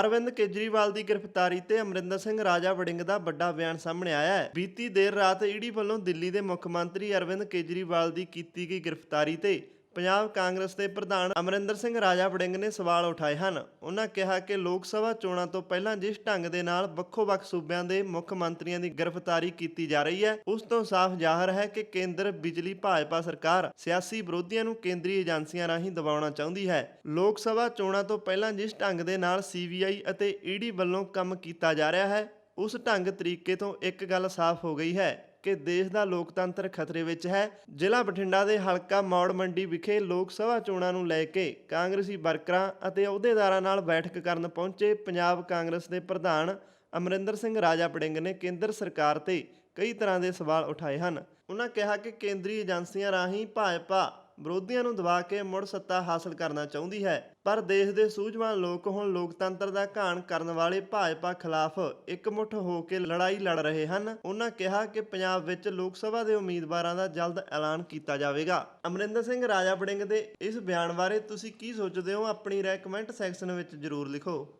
ਅਰਵਿੰਦ ਕੇਜਰੀਵਾਲ ਦੀ ਗ੍ਰਿਫਤਾਰੀ ਤੇ ਅਮਰਿੰਦਰ ਸਿੰਘ ਰਾਜਾ ਵੜਿੰਗ ਦਾ ਵੱਡਾ ਬਿਆਨ ਸਾਹਮਣੇ ਆਇਆ ਹੈ। ਬੀਤੀ ਦੇਰ ਰਾਤ ਈਡੀ ਵੱਲੋਂ ਦਿੱਲੀ ਦੇ ਮੁੱਖ ਮੰਤਰੀ ਅਰਵਿੰਦ ਕੇਜਰੀਵਾਲ ਦੀ ਕੀਤੀ ਗਈ ਗ੍ਰਿਫਤਾਰੀ ਤੇ ਪੰਜਾਬ ਕਾਂਗਰਸ ਦੇ ਪ੍ਰਧਾਨ ਅਮਰਿੰਦਰ ਸਿੰਘ ਰਾਜਾ ਵੜਿੰਗ ਨੇ ਸਵਾਲ ਉਠਾਏ ਹਨ। ਉਹਨਾਂ ਕਿਹਾ ਕਿ ਲੋਕ ਸਭਾ ਚੋਣਾਂ ਤੋਂ ਪਹਿਲਾਂ ਜਿਸ ਢੰਗ ਦੇ ਨਾਲ ਵੱਖੋ-ਵੱਖ ਸੂਬਿਆਂ ਦੇ ਮੁੱਖ ਮੰਤਰੀਆਂ ਦੀ ਗ੍ਰਿਫਤਾਰੀ ਕੀਤੀ ਜਾ ਰਹੀ ਹੈ, ਉਸ ਤੋਂ ਸਾਫ਼ ਜ਼ਾਹਰ ਹੈ ਕਿ ਕੇਂਦਰ ਬਿਜਲੀ, ਭਾਜਪਾ ਸਰਕਾਰ ਸਿਆਸੀ ਵਿਰੋਧੀਆਂ ਨੂੰ ਕੇਂਦਰੀ ਏਜੰਸੀਆਂ ਰਾਹੀਂ ਦਬਾਉਣਾ ਚਾਹੁੰਦੀ ਹੈ। ਲੋਕ ਸਭਾ ਚੋਣਾਂ ਤੋਂ ਪਹਿਲਾਂ ਜਿਸ ਢੰਗ ਦੇ ਨਾਲ ਸੀਬੀਆਈ ਅਤੇ ਈਡੀ ਵੱਲੋਂ ਕੰਮ ਕੀਤਾ ਜਾ ਰਿਹਾ ਹੈ, ਉਸ ਢੰਗ ਤਰੀਕੇ ਤੋਂ ਇੱਕ ਗੱਲ ਸਾਫ਼ ਹੋ ਗਈ ਹੈ। ਕਿ ਦੇਸ਼ ਦਾ ਲੋਕਤੰਤਰ ਖਤਰੇ ਵਿੱਚ ਹੈ। ਜ਼ਿਲ੍ਹਾ ਬਠਿੰਡਾ ਦੇ ਹਲਕਾ ਮੌੜ ਮੰਡੀ ਵਿਖੇ ਲੋਕ ਸਭਾ ਚੋਣਾਂ ਨੂੰ ਲੈ ਕੇ ਕਾਂਗਰਸੀ ਵਰਕਰਾਂ ਅਤੇ ਅਹੁਦੇਦਾਰਾਂ ਨਾਲ ਬੈਠਕ ਕਰਨ ਪਹੁੰਚੇ ਪੰਜਾਬ ਕਾਂਗਰਸ ਦੇ ਪ੍ਰਧਾਨ ਅਮਰਿੰਦਰ ਸਿੰਘ ਰਾਜਾ ਪੜਿੰਗ ਨੇ ਕੇਂਦਰ ਸਰਕਾਰ ਤੇ ਕਈ ਤਰ੍ਹਾਂ ਦੇ ਸਵਾਲ ਉਠਾਏ ਹਨ। ਉਹਨਾਂ ਕਿਹਾ ਕਿ ਕੇਂਦਰੀ ਏਜੰਸੀਆਂ ਰਾਹੀਂ ਭਾਜਪਾ ਵਿਰੋਧੀਆਂ ਨੂੰ ਦਬਾ ਕੇ ਮੁੜ ਸੱਤਾ ਹਾਸਲ ਕਰਨਾ ਚਾਹੁੰਦੀ ਹੈ। ਪਰ ਦੇਸ਼ ਦੇ ਸੂਝਵਾਨ ਲੋਕ ਹੁਣ ਲੋਕਤੰਤਰ ਦਾ ਘਾਣ ਕਰਨ ਵਾਲੇ ਭਾਜਪਾ ਖਿਲਾਫ ਇਕਮੁੱਠ ਹੋ ਕੇ ਲੜਾਈ ਲੜ ਰਹੇ ਹਨ। ਉਹਨਾਂ ਕਿਹਾ ਕਿ ਪੰਜਾਬ ਵਿੱਚ ਲੋਕ ਸਭਾ ਦੇ ਉਮੀਦਵਾਰਾਂ ਦਾ ਜਲਦ ਐਲਾਨ ਕੀਤਾ ਜਾਵੇਗਾ। ਅਮਰਿੰਦਰ ਸਿੰਘ ਰਾਜਾ ਵੜਿੰਗ ਦੇ ਇਸ ਬਿਆਨ ਬਾਰੇ ਤੁਸੀਂ ਕੀ ਸੋਚਦੇ ਹੋ? ਆਪਣੀ ਰਾਏ ਕਮੈਂਟ ਸੈਕਸ਼ਨ ਵਿੱਚ ਜ਼ਰੂਰ ਲਿਖੋ।